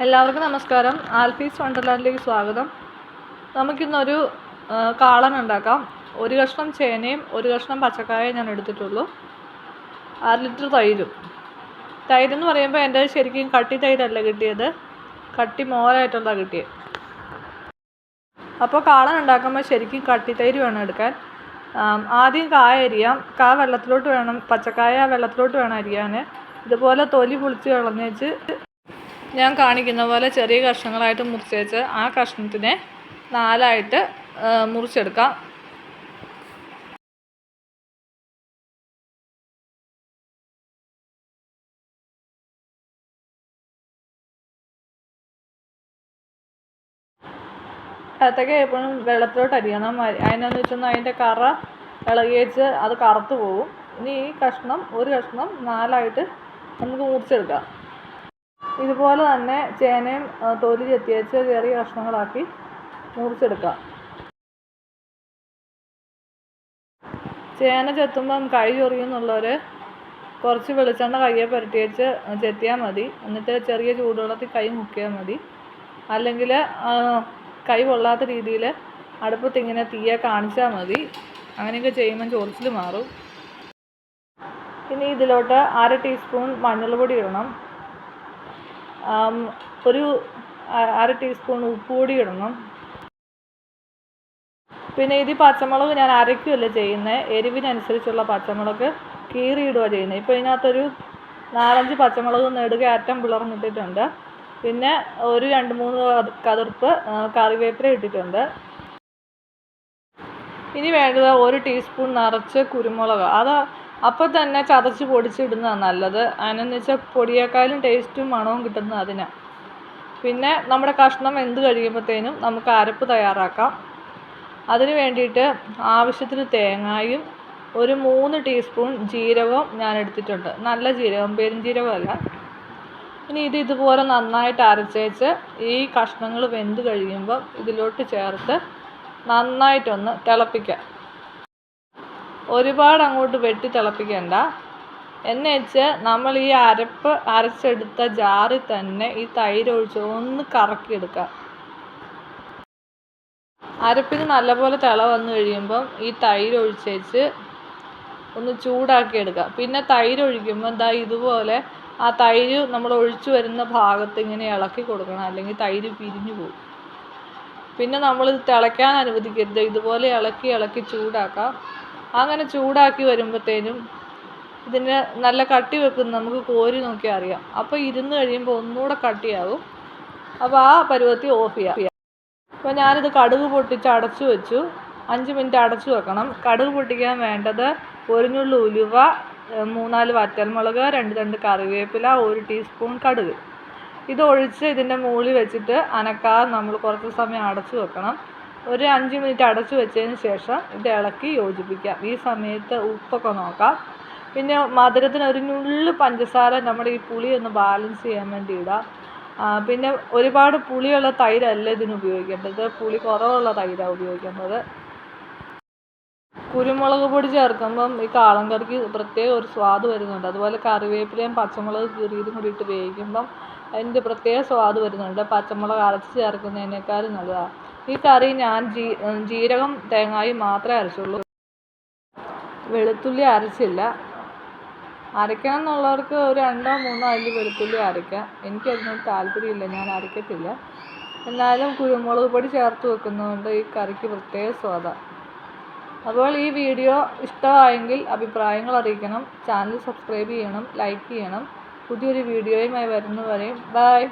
എല്ലാവർക്കും നമസ്കാരം. ആൽഫീസ് വണ്ടർലാൻഡിലേക്ക് സ്വാഗതം. നമുക്കിന്നൊരു കാളൻ ഉണ്ടാക്കാം. ഒരു കഷ്ണം ചേനയും ഒരു കഷ്ണം പച്ചക്കായയും ഞാൻ എടുത്തിട്ടുള്ളൂ. അര ലിറ്റർ തൈരും. തൈരെന്ന് പറയുമ്പോൾ എന്റെ ശരിക്കും കട്ടി തൈരല്ല കിട്ടിയത്. കട്ടി മോരായിട്ടുള്ള കിട്ടിയത് അപ്പോൾ കാളൻ ഉണ്ടാക്കുമ്പോൾ ശരിക്കും കട്ടി തൈര് വേണം എടുക്കാൻ. ആദ്യം കായ അരിയാം. കാ വെള്ളത്തിലോട്ട് വേണം പച്ചക്കായ വെള്ളത്തിലോട്ട് വേണം അരിയാൻ ഇതുപോലെ തൊലി പൊളിച്ച് കളഞ്ഞേച്ച് ഞാൻ കാണിക്കുന്ന പോലെ ചെറിയ കഷ്ണങ്ങളായിട്ട് മുറിച്ച് വെച്ച് ആ കഷ്ണത്തിനെ നാലായിട്ട് മുറിച്ചെടുക്കാം. കത്തക്ക എപ്പോഴും വെള്ളത്തിലോട്ട് അരിയണം. അരി- അതിനെന്ന് വെച്ചാൽ അതിന്റെ കറ ഇളകി വെച്ച് അത് കറുത്തു പോകും ഇനി ഈ കഷ്ണം ഒരു കഷ്ണം നാലായിട്ട് നമുക്ക് മുറിച്ചെടുക്കാം. ഇതുപോലെ തന്നെ ചേനയും തൊലി ചെത്തി ചെറിയ കഷ്ണങ്ങളാക്കി മുറിച്ചെടുക്കാം. ചേന ചെത്തുമ്പം കൈ ചൊറിയുന്നുള്ളവർ കുറച്ച് വെളിച്ചെണ്ണ കയ്യെ പുരട്ടിയേച്ച് ചെത്തിയാൽ മതി. എന്നിട്ട് ചെറിയ ചൂടുവെള്ളത്തിൽ കൈ മുക്കിയാൽ മതി. അല്ലെങ്കിൽ കൈ കൊള്ളാത്ത രീതിയിൽ അടുപ്പത്ത് ഇങ്ങനെ തീയെ കാണിച്ചാൽ മതി. അങ്ങനെയൊക്കെ ചെയ്യുമ്പോൾ ചൊറിച്ചിൽ മാറും. ഇനി ഇതിലോട്ട് അര ടീസ്പൂൺ മഞ്ഞൾപ്പൊടി ഇടണം. ഒരു അര ടീസ്പൂൺ ഉപ്പ് ഇടണം. പിന്നെ ഇത് പച്ചമുളക് ഞാൻ അരയ്ക്കുകയല്ല ചെയ്യുന്നത് എരിവിനനുസരിച്ചുള്ള പച്ചമുളക് കീറിയിടുക ചെയ്യുന്നത് ഇപ്പോൾ ഇതിനകത്തൊരു നാലഞ്ച് പച്ചമുളക് നെടുക അറ്റം പിളർന്നിട്ടിട്ടുണ്ട്. പിന്നെ ഒരു രണ്ട് മൂന്ന് കത്- കതിർപ്പ് കറിവേപ്പില ഇട്ടിട്ടുണ്ട്. ഇനി വേണ്ടത് ഒരു ടീസ്പൂൺ നിറച്ച് കുരുമുളക്. അത് അപ്പോൾ തന്നെ ചതച്ച് പൊടിച്ചിടുന്നതാണ് നല്ലത്. അതിനെന്ന് വെച്ചാൽ പൊടിയേക്കാളും ടേസ്റ്റും മണവും കിട്ടുന്നത് അതിനാണ് പിന്നെ നമ്മുടെ കഷ്ണം വെന്ത് കഴിയുമ്പോഴത്തേനും നമുക്ക് അരപ്പ് തയ്യാറാക്കാം. അതിന് വേണ്ടിയിട്ട് ആവശ്യത്തിന് തേങ്ങായും ഒരു മൂന്ന് ടീസ്പൂൺ ജീരകവും ഞാൻ എടുത്തിട്ടുണ്ട്. നല്ല ജീരകം പെരുംജീരകമല്ല ഇനി ഇത് ഇതുപോലെ നന്നായിട്ട് അരച്ചേച്ച് ഈ കഷ്ണങ്ങൾ വെന്ത് കഴിയുമ്പോൾ ഇതിലോട്ട് ചേർത്ത് നന്നായിട്ടൊന്ന് തിളപ്പിക്കാം. ഒരുപാട് അങ്ങോട്ട് വെട്ടി തിളപ്പിക്കണ്ട. എന്ന് വെച്ച് നമ്മൾ ഈ അരപ്പ് അരച്ചെടുത്ത ജാറിൽ തന്നെ ഈ തൈര് ഒഴിച്ച് ഒന്ന് കറക്കിയെടുക്കുക അരപ്പിന് നല്ലപോലെ തിള വന്നു കഴിയുമ്പം ഈ തൈര് ഒഴിച്ചേച്ച് ഒന്ന് ചൂടാക്കി എടുക്കുക പിന്നെ തൈര് ഒഴിക്കുമ്പോൾ ദാ ഇതുപോലെ ആ തൈര് നമ്മൾ ഒഴിച്ചു വരുന്ന ഭാഗത്ത് ഇങ്ങനെ ഇളക്കി കൊടുക്കണം. അല്ലെങ്കിൽ തൈര് പിരിഞ്ഞു പോകും. പിന്നെ നമ്മൾ തിളയ്ക്കാൻ അനുവദിക്കരുത്. ഇതുപോലെ ഇളക്കി ഇളക്കി ചൂടാക്കാം. അങ്ങനെ ചൂടാക്കി വരുമ്പോഴത്തേനും ഇതിന് നല്ല കട്ടി വെക്കുന്നു നമുക്ക് കോരി നോക്കിയാൽ അറിയാം. അപ്പോൾ ഇരുന്ന് കഴിയുമ്പോൾ ഒന്നുകൂടെ കട്ടിയാകും. അപ്പോൾ ആ പരുവത്തിൽ ഓഫ് ചെയ്യാം. അപ്പോൾ ഞാനിത് കടുക് പൊട്ടിച്ച് അടച്ചു വെച്ചു. അഞ്ച് മിനിറ്റ് അടച്ചു വെക്കണം. കടുക് പൊട്ടിക്കാൻ വേണ്ടത് ഒരു നുള്ളു ഉലുവ മൂന്നാൽ മൂന്നാൽ വറ്റൽമുളക് രണ്ട് രണ്ട് കറിവേപ്പില ഒരു ടീസ്പൂൺ കടുക്. ഇത് ഒഴിച്ച് ഇതിന്റെ മുകളിൽ വെച്ചിട്ട് അനക്കാതെ നമ്മൾ കുറച്ച് സമയം അടച്ചു വെക്കണം. ഒരു അഞ്ച് മിനിറ്റ് അടച്ചു വെച്ചതിന് ശേഷം ഇത് ഇളക്കി യോജിപ്പിക്കാം. ഈ സമയത്ത് ഉപ്പൊക്കെ നോക്കാം. പിന്നെ മധുരത്തിന് ഒരു നുള്ളു പഞ്ചസാര നമ്മുടെ ഈ പുളി ഒന്ന് ബാലൻസ് ചെയ്യാൻ വേണ്ടി ഇടാം. പിന്നെ ഒരുപാട് പുളിയുള്ള തൈരല്ല ഇതിന് ഉപയോഗിക്കേണ്ടത്. പുളി കുറവുള്ള തൈരാണ് ഉപയോഗിക്കേണ്ടത്. കുരുമുളക് പൊടി ചേർക്കുമ്പം ഈ കാളൻ കറിക്ക് പ്രത്യേക ഒരു സ്വാദ് വരുന്നുണ്ട്. അതുപോലെ കറിവേപ്പിലയും പച്ചമുളക് കീറിയതും കൂടി ഇട്ട് വേവിക്കുമ്പം അതിന്റെ പ്രത്യേക സ്വാദ് വരുന്നുണ്ട്. പച്ചമുളക് അരച്ച് ചേർക്കുന്നതിനേക്കാളും നല്ലതാണ് ഈ കറി ഞാൻ ജീ ജീരകം തേങ്ങായും മാത്രമേ അരച്ചുള്ളൂ. വെളുത്തുള്ളി അരച്ചില്ല. അരയ്ക്കണം എന്നുള്ളവർക്ക് ഒരു രണ്ടോ മൂന്നോ അല്ലി വെളുത്തുള്ളി അരയ്ക്കാം. എനിക്ക് അതിനോട് താല്പര്യമില്ല ഞാൻ അരയ്ക്കത്തില്ല. എന്നാലും കുരുമുളക് പൊടി ചേർത്ത് വെക്കുന്നതുകൊണ്ട് ഈ കറിക്ക് പ്രത്യേക സ്വാദാണ് അപ്പോൾ ഈ വീഡിയോ ഇഷ്ടമായെങ്കിൽ അഭിപ്രായങ്ങൾ അറിയിക്കണം. ചാനൽ സബ്സ്ക്രൈബ് ചെയ്യണം ലൈക്ക് ചെയ്യണം. പുതിയൊരു വീഡിയോയുമായി വരുന്നവരെയും ബൈ.